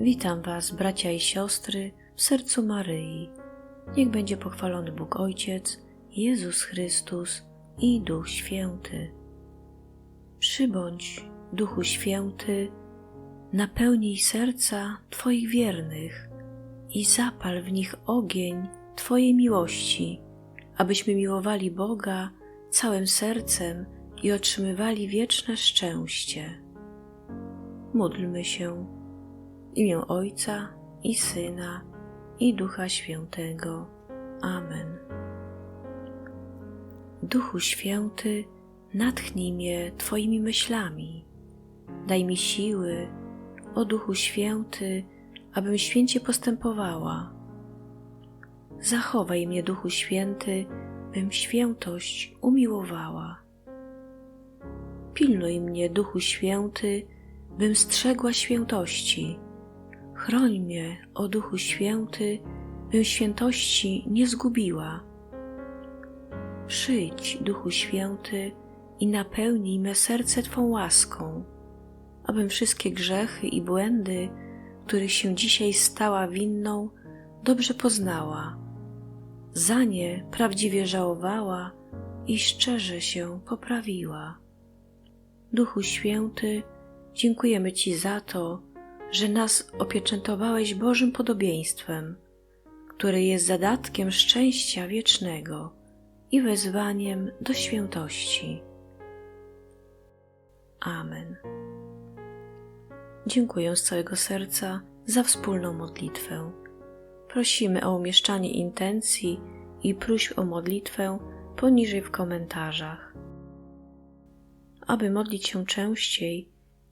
Witam Was, bracia i siostry, w sercu Maryi. Niech będzie pochwalony Bóg Ojciec, Jezus Chrystus i Duch Święty. Przybądź, Duchu Święty, napełnij serca Twoich wiernych i zapal w nich ogień Twojej miłości, abyśmy miłowali Boga całym sercem i otrzymywali wieczne szczęście. Módlmy się w imię Ojca i Syna i Ducha Świętego. Amen. Duchu Święty, natchnij mnie Twoimi myślami. Daj mi siły, o Duchu Święty, abym święcie postępowała. Zachowaj mnie, Duchu Święty, bym świętość umiłowała. Pilnuj mnie, Duchu Święty, bym strzegła świętości. Chroń mnie, o Duchu Święty, bym świętości nie zgubiła. Przyjdź, Duchu Święty, i napełnij me serce Twą łaską, abym wszystkie grzechy i błędy, których się dzisiaj stała winną, dobrze poznała, za nie prawdziwie żałowała i szczerze się poprawiła. Duchu Święty, dziękujemy Ci za to, że nas opieczętowałeś Bożym podobieństwem, które jest zadatkiem szczęścia wiecznego i wezwaniem do świętości. Amen. Dziękuję z całego serca za wspólną modlitwę. Prosimy o umieszczanie intencji i próśb o modlitwę poniżej w komentarzach. Aby modlić się częściej